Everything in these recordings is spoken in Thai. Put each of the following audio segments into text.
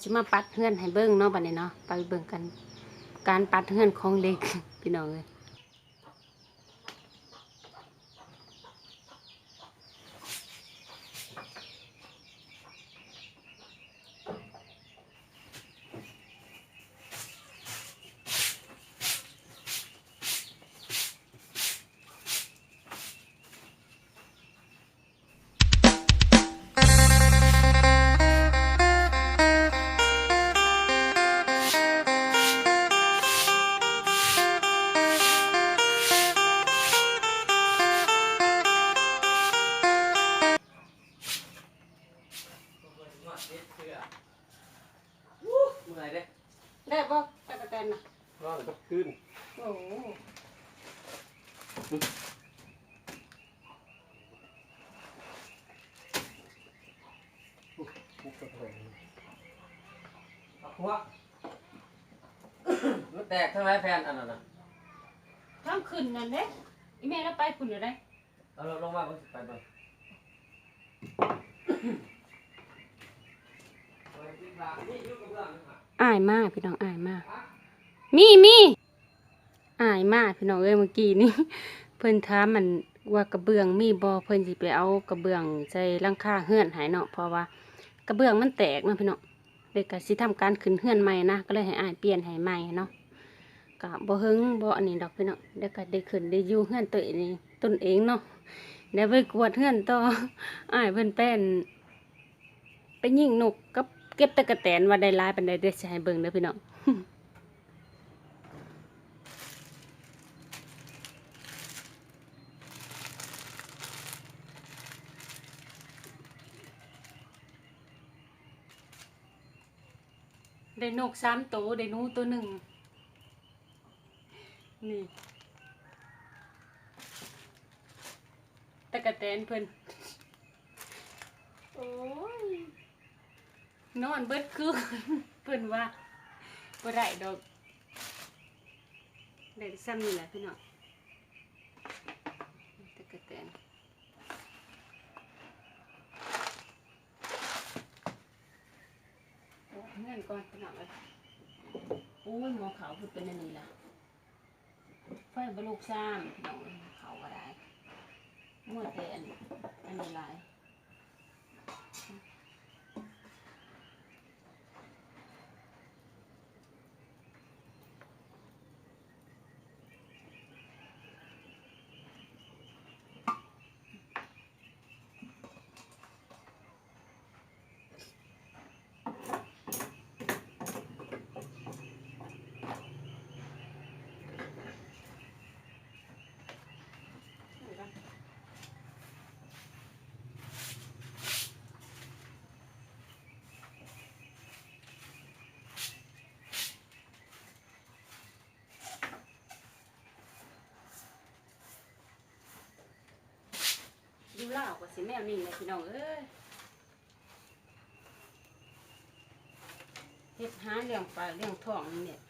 สิมาปัดเพื่อนให้เบิ้งเนาะบัดนี้เนาะไปเบิ้งกัน การปัดเพื่อนของเล็กพี่น้องเลย โอ้โหปุ๊บก็เลยเอาหัวมันแตกทั้งไรแฟนอันนั้นน่ะทั้งคืนนั่นเด้อีแม่เราไปคุณอยู่ได้เอาลงมาเบิ่งสิไปเบิ่งไปที่บ้านนี่อยู่กับเรื่องนี่ค่ะอายมากพี่น้องอายมาก มีมี อายมากพี่น้องเอ้ยเมื่อกี้นี่เพิ่นถามันว่ากระเบื้องมีบ่เพิ่นสิไปเอากระเบื้องใส่หลังคาเฮือนให้เนาะเพราะว่ากระเบื้องมันแตกเนาะพี่น้องเลยก็สิทำการขึ้นเฮือนใหม่นะก็เลยให้อายเปลี่ยนให้ใหม่เนาะก็บ่หึงบ่อันนี้ดอกพี่น้องเดี๋ยวก็ได้ขึ้นได้อยู่เฮือนตัวเองนี่ตนเองเนาะเดี๋ยวไปกวดเฮือนต่ออายเพิ่นเป็นไปยิงนกกับเก็บตะกะแตนว่าได้หลายเปานใดเดี๋ยวสิให้เบิ่งเด้อพี่น้อง ได้นกสามตัวได้หนูตัวหนึ่งนี่ตะกะแตนเพิ่นโอ้ยนอนเบิดคืนเพิ่นว่าบ่ได้ดอกได้ซ้ำนี่แหละพี่น้องตะกะแตน โอ้เงิน ก่อนหน้องเลยโอ้ยหมอเขาวเพิ่นเป็นอันนี้ล่ะไฟบลูกซ้ำหนองเขาก็ได้มั่วแต่อันอันนี้ลายดู เล่าวกับสิแมวนิ่งเลยพี่น้องเอ้ยเฮ็ดหาเลี้ยงปลาเลี้ยงท้องนี่เนี่ย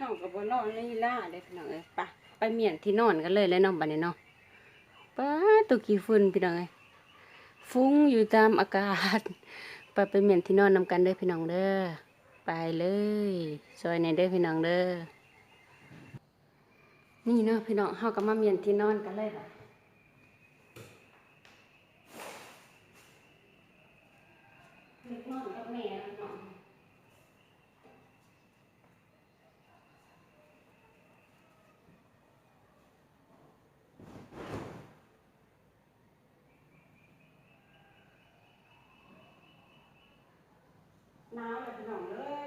เฮากับบนอนลีล่าเด้พี่น้องเอ้ยไปไปเมียนที่นอนกันเลยแล้วเนาะบัดนี้เนาะป้าตัวกี่ฝุ่นพี่น้องเอ้ยฟุ้งอยู่ตามอากาศไปไปเมียนที่นอนนำกันเด้อพี่น้องเด้อไปเลยซอยในเด้อพี่น้องเด้อนี่เนาะพี่น้องเฮาก็มาเมียนที่นอนกันเลยค่ะเด็กนอนกับแม่น้อง เลยอา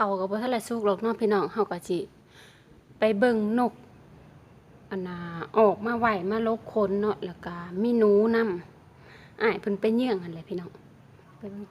เขากับ่ทันได้สุกหรอกเนาะพี่น้องเฮาก็สิไปเบิ่งนกอันนาออกมาไหวมาลบคนเนาะแล้วก็มีหนูนำอ้ายเพิ่นไปเยี่ยงอันเลยพี่น้องไปเบิ่ง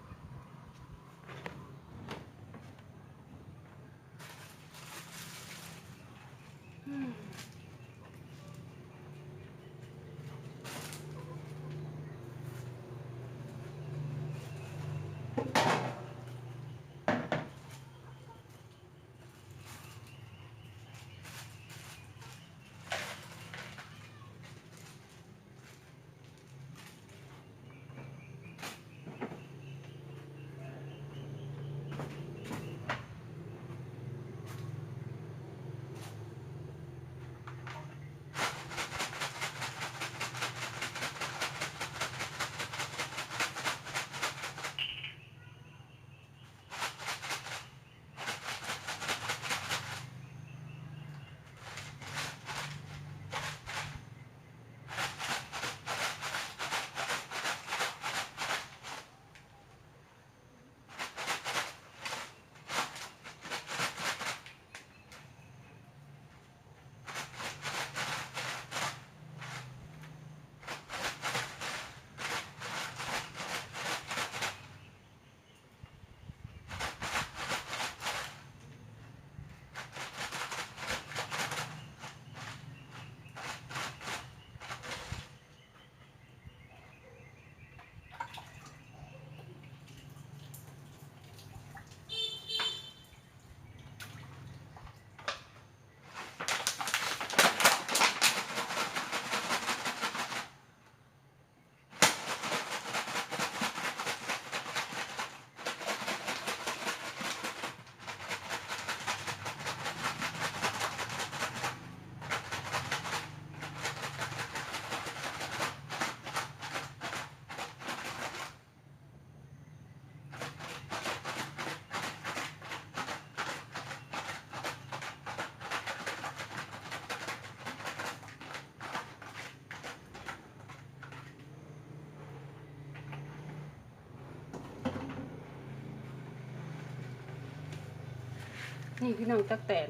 นี่พี่น้องตักแตน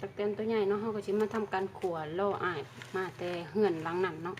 ตักแตนตัวใหญ่เนาะเขาก็ชิมาทำการขัวล่ออ้ายมาแต่เหือนหลังนั่นเนาะ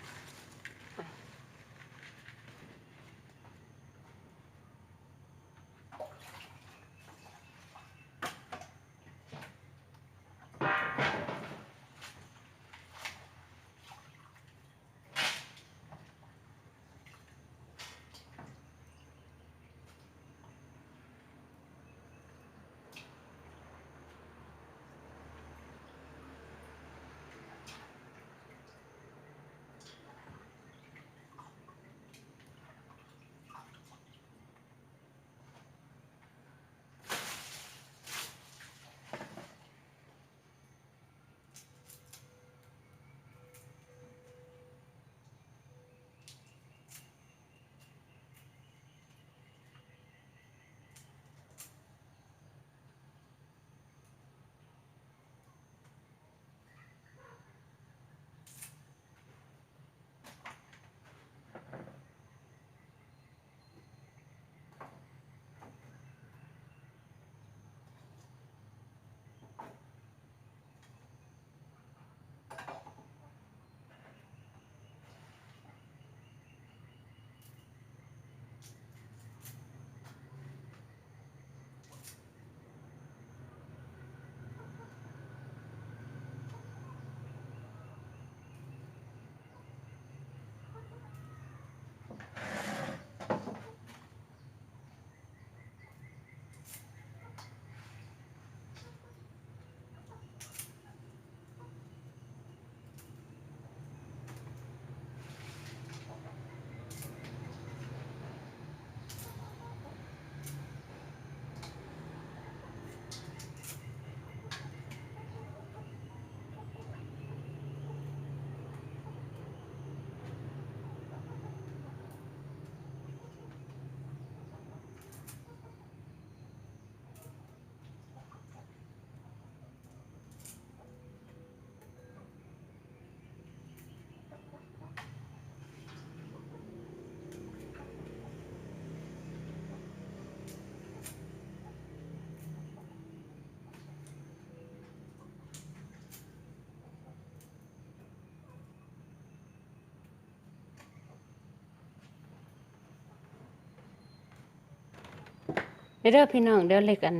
เด้อดพี่น้องเดี๋ยวเล็กอัน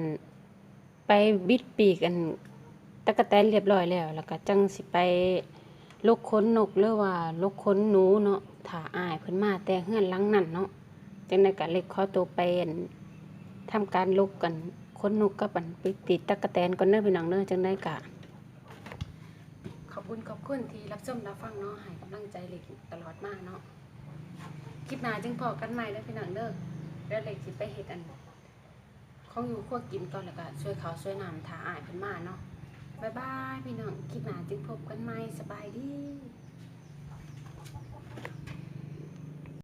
ไปบิดปีกอันตะกะแตนเรียบร้อยแล้ว แล้วก็จังสิไปลกขนนกหรือว่าลกขนหนูเนาะถ้าอายเพิ่นมาแต่เฮือนลังนั้นเนาะจังได๋ก็เล็กขอตัวไปอั่นทำการลกกันขนนกกับอันไปติดตะกะแตนก่อนเด้อพี่น้องเด้อจังได๋ก็ขอบคุณขอบคุณที่รับชมรับฟังเนาะให้กำลังใจเล็กตลอดมากเนาะคลิปหน้าจึงพอกันใหม่เด้อพี่น้องเด้อเดี๋ยวเล็กสิไปเฮ็ดอัน ของอยู่คั่วกินก่อนแล้วก็ช่วยเขาช่วยน้ำถาอายเพิ่นมาเนาะบายบายพี่น้องคลิปหน้าจึงพบกันใหม่สบายดี